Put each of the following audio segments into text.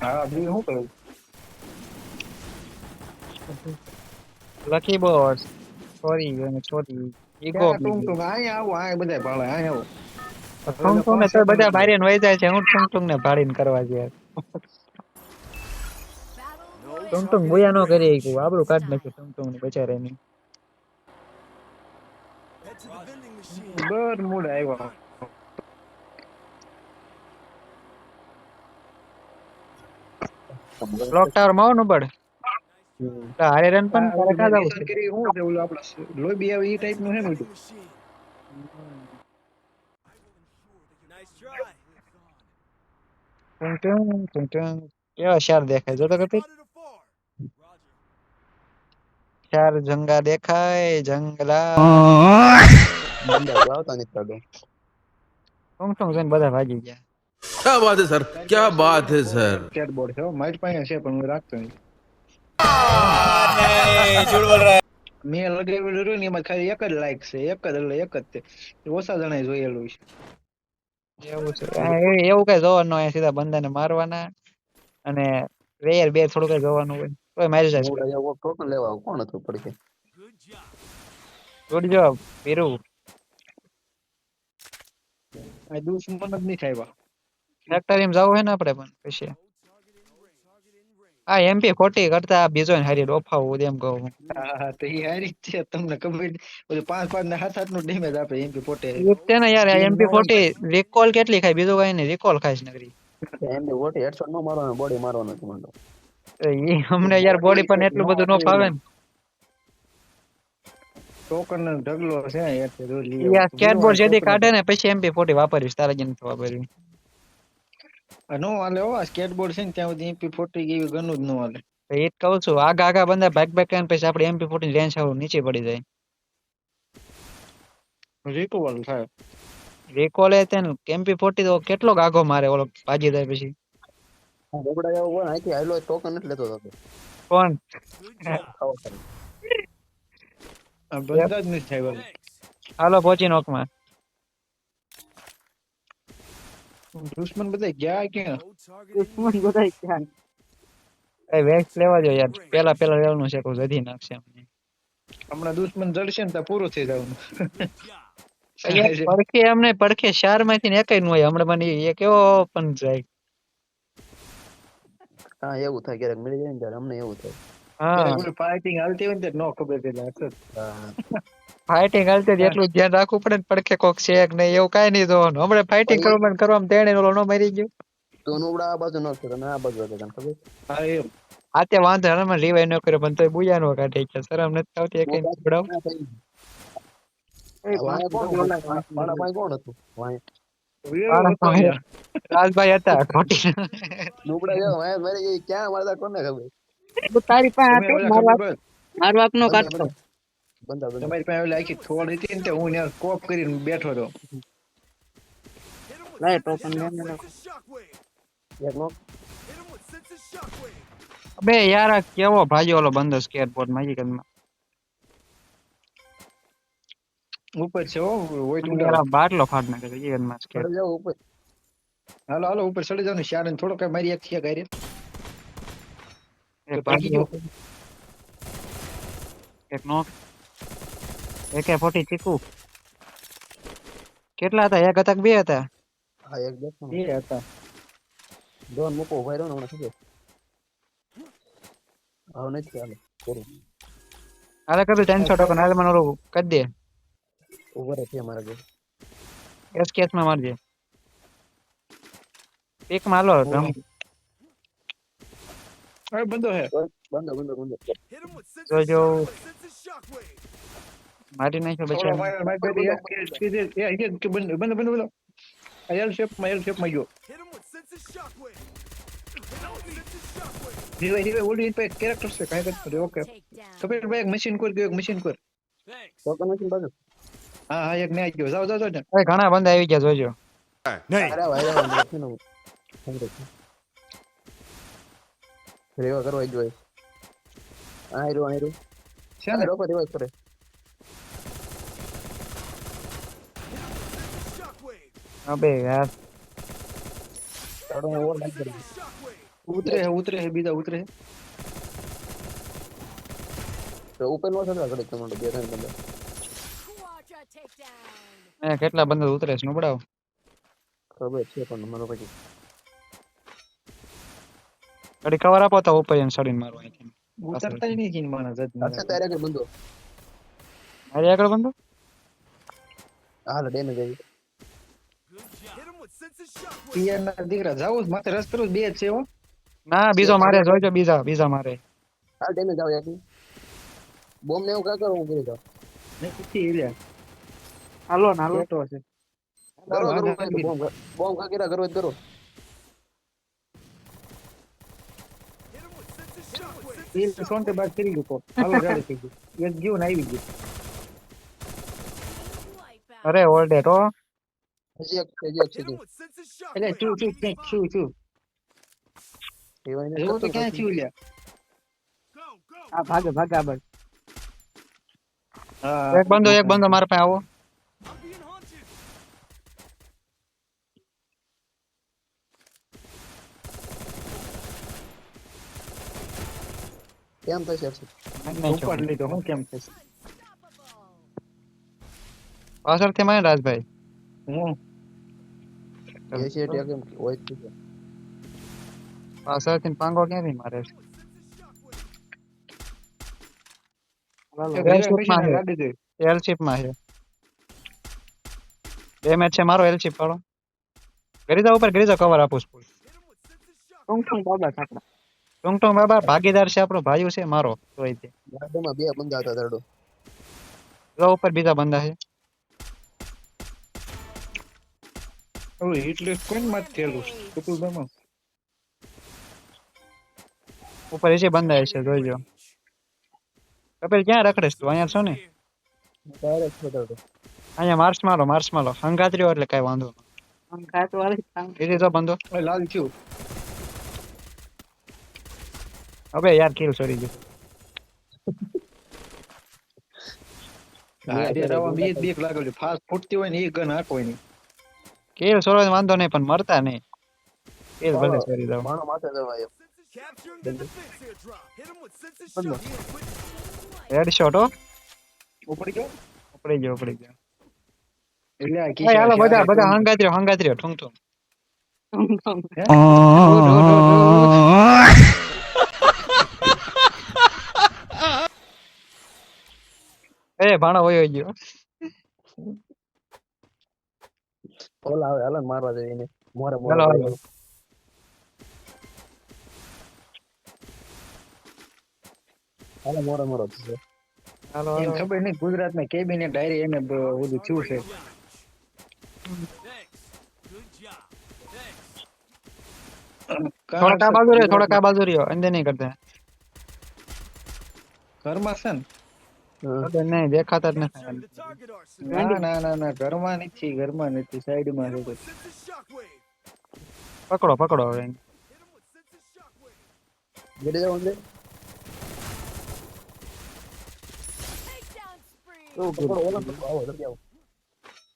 હા બી શું કરું? લકી બોસ સોરી અને છોરી ઈગો ટૂંક ટૂંક અહીંયા આવો બધા ભાળે અહીંયા આવો. ટુંગ ટુંગ ને તો બધા બારી વહી જાય છે. હું ટુંગ ટુંગ ને ભાડીને કરવા ગયા ટુંગ ટુંગ બોયા નો કરી શકું. આબરું કાઢ નાખ્યું ટુંગ ટુંગ ને બચારાની. બર મૂડ આવ્યો. ક્લોક ટાવરમાં આવો ને બડ હારે રન પણ તારે કાં જવું છે કરી શું છે ઓલું આપણે લોબી આવે એ ટાઈપનું હે ટુંગ ટુંગ ટુંગ કેવા શાર દેખાય? જો તો કપી. ચાર જંગા દેખાય જંગલા. ટુંગ ટુંગ જોઈને બધા ભાગી ગયા. क्या बात है सर क्या बात है सर સ્કેટબોર્ડ છે હો. મારી પાસે છે પણ હું રાખતો નહીં મેં લગાવેલું રહ્યું ને એમાં ખાલી એક જ લાઈક છે એક જ એટલે એક જ તે ઓછા જણાય જોયેલું છે એવું છે આ એ- એવું કઈ જોવાનું ન હોય સીધા બંદાને મારવાના અને રેયર બે થોડું કઈ જોવાનું હોય તોય મારી જાય મોટા જેવો ટોકન લેવા આવું. કોણ હતું પડખે ગુડ જોબ વીરુ આ દુશ્મન જ નહીં થાય ફેક્ટરીમાં જવું હે ને આપણે પણ પછી. આ એમપી ખોટી કરતા બીજો ને હારી ડોફાવું એમ કહું હા. તો એ હારી છે તમને ખબર ઓલું પાંચ પાંચ ને સાત સાતનું ડેમેજ આપે એમપી એ છે ને યાર એમપી ખોટી રિકોલ કેટલી ખાય? બીજું કઈ નહીં રિકોલ ખાઈશ નગરી એમપી બી હેડશોટ નો મારવાનો બોડી મારવાનો છે મંડો. તો અમને યાર બોડી પણ એટલું બધું નો ફાવે ને. ટોકન નો ઢગલો છે યાર. સ્કેટબોર્ડ જેદી કાઢે ને પછી એમપી ફોર્ટી વાપરીશ તારા જેને થવા પડ્યું આ નો હાલે હો સ્કેટબોર્ડ છે ને ત્યાં સુધી એમપી ફોર્ટી જેવી ગનું જ નો હાલે. એ જ કહું છું આગા આગા બંદા બેક બેક કરીને પછી આપણે એમપી ફોર્ટી રેન્જ આવું નીચે પડી જાય. રિકોલ થાય. રિકોલ એ તેને એમપી ફોર્ટી તો કેટલો ગાગો મારે ઓલો ભાજી જાય પછી. આ જેવો કોણ અહીંથી આયલો ટોકન નથી લેતો હતો કોણ? બધા જ નથી થાય હાલો પહોંચી નોકમાં. દુશ્મન બધા ગયા ક્યાં એ વેક્સ લેવા જો યાર. પેલા પેલા લેવાનું છે કોઈ વધી નાખશે અમને હમણાં દુશ્મન જડશે ને તો પૂરું થઈ જવાનું. પડખે એમને પડખે શારમાંથી ને એકયનું હોય. હમણાં મને એ કેવો પણ જાય. હા એવું થાય. ક્યારેક મળી જાય ને ત્યારે અમને એવું થાય. હા. ફાઇટિંગ હાલતી હોય ને ત્યારે નો ખબર પેલા હા. ફાઇટિંગ હાલતી હતી એટલું ધ્યાન રાખવું પડે ને પડખે કોક છે કે નહીં એવું કાંઈ નહીં જોવાનું હમણાં ફાઇટિંગ કરવામાં ને કરવામાં તેણે ઓલો નો મરી ગયો. તો નુબડા આ બાજુ નોખતો તમે આ બાજુ કરે ખબર? હા એમ. આ તે વાંધો ને મને રિવાઈ ન કર્યો પણ તોય બુયા નો કાઢે છે. શરમ નથી આવતી એક વાંહે કોણ હતું? રાજભાઈ હતા ખોટી. નુબડા મરી ગઈ ક્યાં મારતા કોને ખબર? તારી પડે? મારો તમારી પાસે આખી થોડ હતી ને તે હું ત્યાં કોપ કરીને બેઠો હતો લાય ટોકન એક નો. બે યાર આ કેવો ભાજી ઓલો બંદો સ્કેટબોર્ડમાં હકીકતમાં ઉપર છે ઓ હોય તો બાટલો ફાડ નાખે છે માં સ્કેટ ચડી જાવ ઉપર. હાલો હાલો ઉપર ચડી જાવ ને શારન થોડો કઈ મારી એક છે ગાડી એક નોક. એકે ફોટી ચીકુ કેટલા હતા? એક હતા કે બે હતા? હા એક દેખો બે હતા. ડોન મૂકો ઊભા રહ્યો ને હમણાં શું હવે નથી ચાલે કરું હાલે કબીર ત્રણસો ટોકન હાલે મને ઓલું કરી દે. ઊભા રહે છે મારા ઘરે એસકેએસમાં મારજે. એક માં હાલો રમ. બંધો હે. બંધો બંધો બંધો. જોજો. મારી નાખ્યો કે બંધ બંધ બંધ અયલ શેપમાં shape માં ગયો. રીવાય રીવાય ઓલી પાસે character છે કાઈ કરતો ઓકે કપિલ ભાઈ એક મશીન કોર ગયો એક મશીન કોર. ટોકન મશીન બાજુ હા હા એક ને ગયો. જાવ જાવ જાવ એ ઘણા બંધ આવી ગયા જોજો. નહીં. અરે ભાઈ છે ને હું. સમજો છું. રેવા કરવા જ જોઈએ આ રહ્યો આ રહ્યો. છે ને? રોકો રેવા કરે અબે યાર હું ઓર લાગી ઉતરે હે ઉતરે હે બીજા ઉતરે હે તો ઉપર નો થતા ઘડીક તમારે બે ત્રણ બંદા Quadra takedown. એ કેટલા બંદા ઉતરે છે નુબડાવ ખબર છે પણ મારો પછી ઘડી કવર આપો તો ઉપર એને સડીને મારો અહીંથી ઉતરતા નહીં કીન માણસ જ અચ્છા તારે કે બંધો મારી આગળ બંધો હાલ ડેમેજ આવી પિયર ના દીકરા જાવું માથે રસ કરું બે છે હો ના બીજો મારે જોઈજો બીજા બીજા મારે હાલ ડેમેજ આવે એકની બોમ્બ ને એવું કાં કરો હું કરી દઉં નહીં પૂછી લ્યા હાલો ને હાલો પેટો છે કરો કરો બોમ્બ બોમ્બ કા કર્યા કરો કરો તીર સોંટે બાદ કરી ગયો હાલો ગાડી થઈ ગઈ એક ગયું ને આવી ગયું. અરે ઓલ્ડેટ હો હજી એક હજી એક છે એટલે શું શું ક્યાંક શું શું એવા તો ક્યાં. થયું લ્યા આ ભાગે ભાગે આ બાજુ એક બંદો એક બંદો મારા પાસે આવો કેમ થશે ઉપર લીધો હું કેમ થશે પાછળથી મારે રાજભાઈ હું હોય છે. પાછળથી પાંગો ક્યાંથી મારે છે રેલવે માં છે. ગાડી જોઈ. છે મારો એલચીપ વાળો ગરીજા ઉપર ગરીજા કવર આપું છું ટુંગ ટુંગ બાબા ટુંગ બાબા ભાગીદાર છે આપણો ભાઈઓ છે મારો તો તે બે બંદા હતા દરડો ઉપર બીજા બંદા છે ઓલું હિટલર કોણમાં થયેલું કુતુલભાઈમાં? ઉપર એસી બંદા છે જોઈજો કપિલ ક્યાં રખડેસ તું અહીંયા છો ને ડાયરેક્ટ છોડાવતો અહીંયા માર્ચ મારો માર્સ મારો હંગાત્રીઓ એટલે કઈ વાંધો નહીં એ તો બંધો લાલ થયું હવે યાર કિલ છોડી ગયો બે જ ફાસ્ટ ફૂટતી હોય ને એ ગન હાંકવાય નહીં કિલ છોડવા વાંધો નહીં પણ મરતા નહીં. કિલ ભલે છોડી દો માણો માથે જવાય રેડ શોટ હો. ઉપડી ગયો? ઉપડી ગયો ઉપડી ગયો. એટલે આ ભાઈ હાલો બધા બધા કોણ- હંગાત્રીઓ હંગાત્રીઓ ઠુંગ ઠુંગ એ ભાણો વયો ગયો. ઓલા આવે હાલો ને મારવા જઈએ એને મોરે મોરે હાલો, મોરે મોરે છે. હાલો એને ખબર નહીં ગુજરાત ના કેબિનેટ ડાયરી એને બધું થયું છે થોડા કા બાજુ રહ્યો થોડા કા બાજુ રહ્યો અંદર નહીં કરતા ઘરમાં છે ને નહીં દેખાતા જ નથી ના ના ના ના ઘરમાં નથી ઘરમાં નથી સાઈડમાં છે પકડો પકડો હવે. અંદર.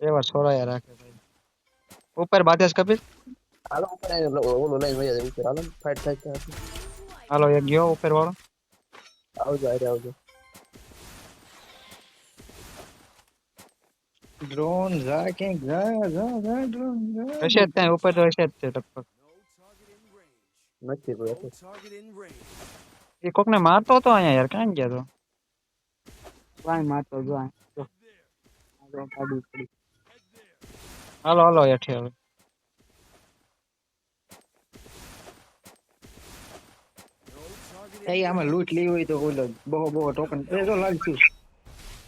એવા છોરાયા રાખે ભાઈ. ઉપર બાધેશ કપિલ? હાલો ઉપર આવીને લો- ઓલો લઈને વહી ઉપર હાલો ને થાય હાલો એક ગયો ઉપર વાળો આવજો આવજો. ડ્રોન જા ક્યાંક જા જા જા ડ્રોન જા હશે જ ત્યાં ઉપર તો હશે જ તે લગભગ નથી કોઈ એ કોક ને મારતો હતો અહીંયા યાર કાંઈ ગયા તો કાંઈ મારતો જો હાલો હાલો હેઠે હવે એ આમાં લૂંટ લેવી હોય તો ઓલો બહુ બહુ ટોકન એ જો લાગતું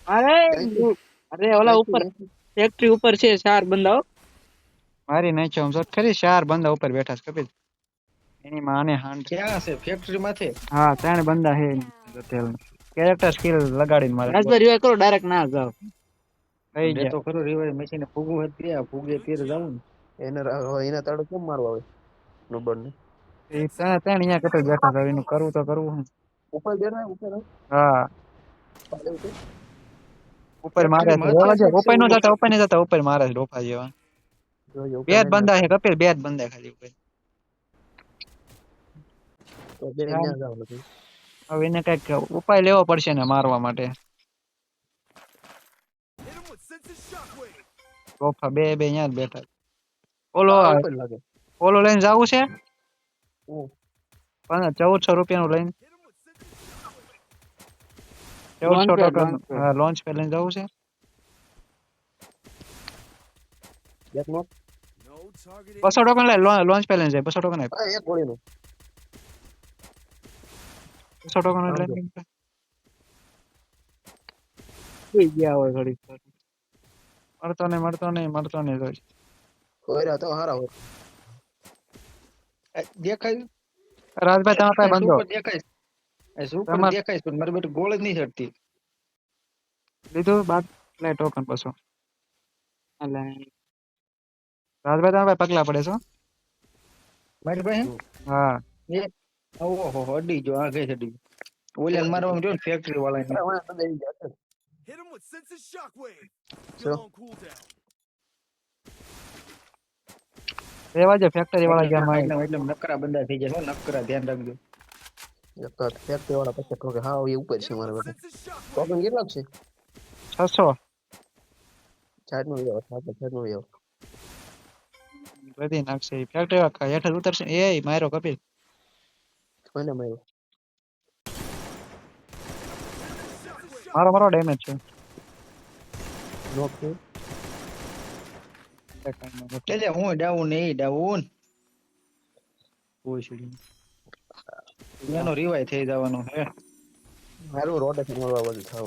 અરે અરે ઓલા ઉપર ફેક્ટરી ઉપર છે ચાર બંદાઓ મારી નાખ્યો આમ શોટ ખરી ચાર બંદા ઉપર બેઠા છે કપિલ. એની માને હાંડ. ક્યાં છે ફેક્ટરી માથે? હા ત્રણ બંદા હે કેરેક્ટર સ્કિલ લગાડીને મારે. રાજભાઈ રિવાય કરો ડાયરેક્ટ ના જાવ કઈ જાય તો ખરો રિવાય મશીને ફૂગવું હતું ત્યાં ફૂગે ત્યારે જાવું ને. એને એને તાળો કેમ મારવા આવે? નુબળ ને એ ત્રણ ત્રણ અહીંયા કપિલ બેઠા છે એનું કરવું તો કરવું ઉપર બેઠા ઉપર. હા. ઉપર. મારે છે ઉપર નો. જતા ઉપર નહીં જતા ઉપર મારે છે ડોફા જેવા બે જ બંદા છે કપિલ બે જ બંદા ખાલી ઉપર. હવે એને કંઈક ઉપાય લેવો પડશે ને મારવા માટે તોફા બે બે અહીંયા જ બેઠા. ઓલો ઓલો લઈને જાવું છે ચૌદસો પણ ચૌદસો રૂપિયાનું લઈને ચૌદસો ટકા લોન્ચ પે લઈને જવું છે બસો ટોકન લઈ લોન્ચ પે લઈને જાય બસો ટોકન નહીં આ એક ગોળીનું બસો ટોકન એટલે થઈ ગયા હોય ઘડી મળતો નહીં મળતો નહીં મળતો નહીં રોજ કોયરા તો હારા હોય દેખાય રાજભાઈ તમારા પાસે બંધો દેખાય એ super દેખાય પણ મારી બેટી ગોળ જ નહીં ચડતી. લીધું બાદ લે ટોકન બસો અલા, રાજભાઈ તમારા પગલા પડે છો મારી પાસે? હા. ઓહો અડી જો આગે ચડી ઓલા મારવા જો ફેક્ટરી વાળા? રેવા જો ફેક્ટરી વાળા ગયા માં એટલે નકરા બંદા થઈ જાય હો, નકરા ધ્યાન રાખજો. ફેક્ટરી વાળા પછી કહો કે હા એ ઉપર છે મારા બેટા ટોકન કેટલા છે છસો ચાર નો સાત ચાર નો વ્યવહાર બધી નાખશે ફેક્ટરી વાળા હેઠળ ઉતરશે એ મારો કપિલ કોઈને માર્યો મારો મારો ડેમેજ છે નોક છે એટલે હું ડાઉન એ ડાઉન ઓછડી એનો રિવાય થઈ જવાનો હે મારું રોડથી મળવા બધું થાવ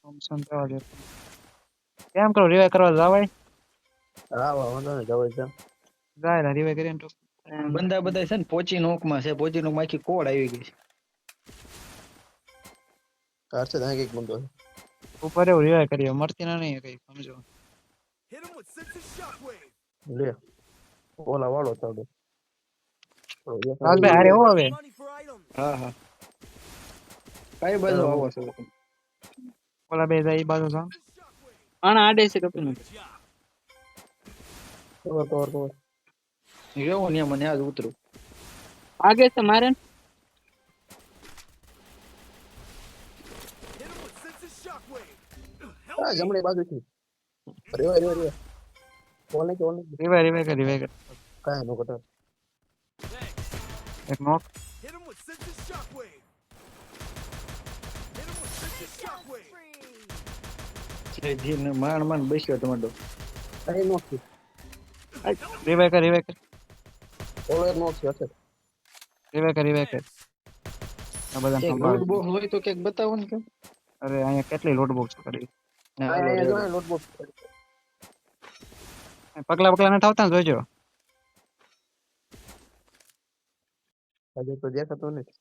ફંક્શન થવા દે કેમ કરો રિવાય કરવા જવાય? હા વાંધો નહીં જવાય છે. જાય ને રિવાય કરીને તો. બંદા બધા છે ને પોચી નોકમાં છે પોચી નોકમાં આખી કોડ આવી ગઈ છે. કાર છે ત્યાં કંઈક બંધો છે ઉપર એવું રિવાય કરીએ મળતી ના નહીં કઈ સમજો. લે. ઓલા વાળો ચાલો રાજભાઈ હારે હો હવે. હા હા. કઈ બાજુ આવો છો? ઓલા બે જાય બાજુ જાઓ. આના આડે છે કપિલ કવર કવર કવર રેવો ને મને આજ ઉતરું. આગે છે મારે? જમણી બાજુથી. રેવા રેવા રેવા કરી રિવાય કરી નો કટર એક નોક માણ માણ બેસ્યો કરી ઓલો છે કરી આ બધા સંભાળ. બોક્સ હોય તો ક્યાંક બતાવો ને કેમ અરે અહીંયા કેટલી લોટ બોક્સ કરી ના, આ હાલો, પગલા પગલા નથી આવતા જોજો. હજુ તો દેખાતો નથી.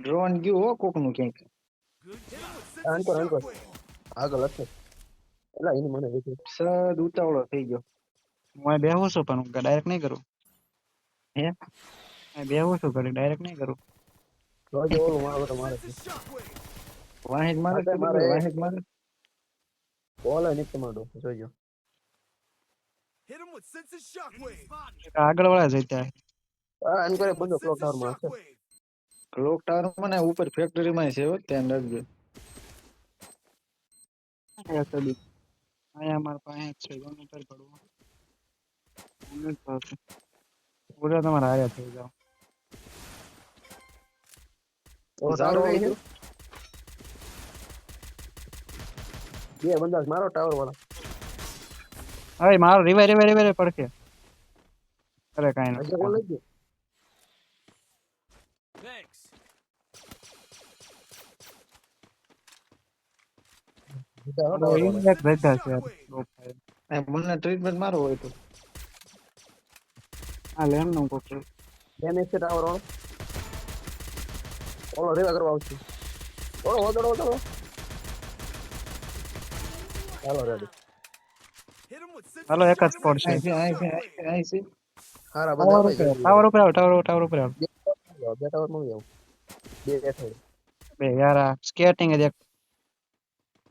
ડ્રોન ગયું હો કોકનું ક્યાંક. આનકોર આનકોર આગળ હશે. એટલે એની મને સદ ઉતાવળો થઈ ગયો. હું અહીં બેહું છું પણ હું ડાયરેક્ટ નહીં કરું. હે? અહીં બેહું છું ઘરે ડાયરેક્ટ નહીં કરું. જોજો ઓલું મારો તો મારે વાહેજ મારે હા, મારે- વાહિદ મારે. ઓલો નીચે માંડો જોજો. આગળ વાળા જઈ ત્યાં આ આનકોર એક બંદો ક્લોક ટાવરમાં ક્લોક ટાવરમાં ને ઉપર ફેક્ટરી માં છે હો, ધ્યાન રાખજો અહીંયા અમારા પાસે જ છે ગમે ત્યારે પડવું ભાવતું. પૂરા તમારા હારે થઈ જાવ ઓલો સારું. બે બંદા મારો ટાવર વાળા. હવે મારો રિવાય રિવાય રિવાય પડકે અરે કાઈ નથી મને ટ્રીટમેન્ટ મારો હોય તો. હા લેમનું કોક. બેન છે ટાવર રેવા કરવા આવશે. ઓળો ઓદડો ઓદડો ચાલો રેડી. હાલો એક જ પડશે ટાવર ઉપર આવો ટાવર ટાવર ઉપર આવો બે ટાવરનું આવો બે બે થોડી બે યાર સ્કેટિંગ જ એક.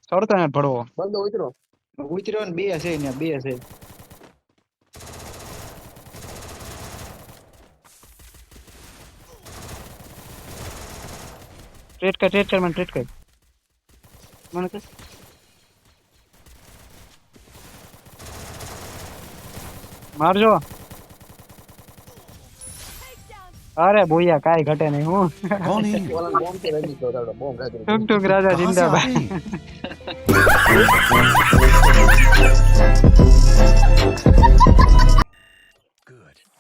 સડતો ને ભડવો બંદો ઉતરો. ઉતરો ને બે હશે ને બે હશે. ટ્રેટ કર ટ્રેટ કર મને ટ્રેટ કર. મને કે મારજો. અરે ભૂયા કાઈ ઘટે નહીં હું. કોણ હી ટુક ટુક રાજા જિંદાબાદ.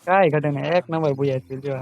કાઈ ઘટે નહીં એક નંબર ભૂયા જો.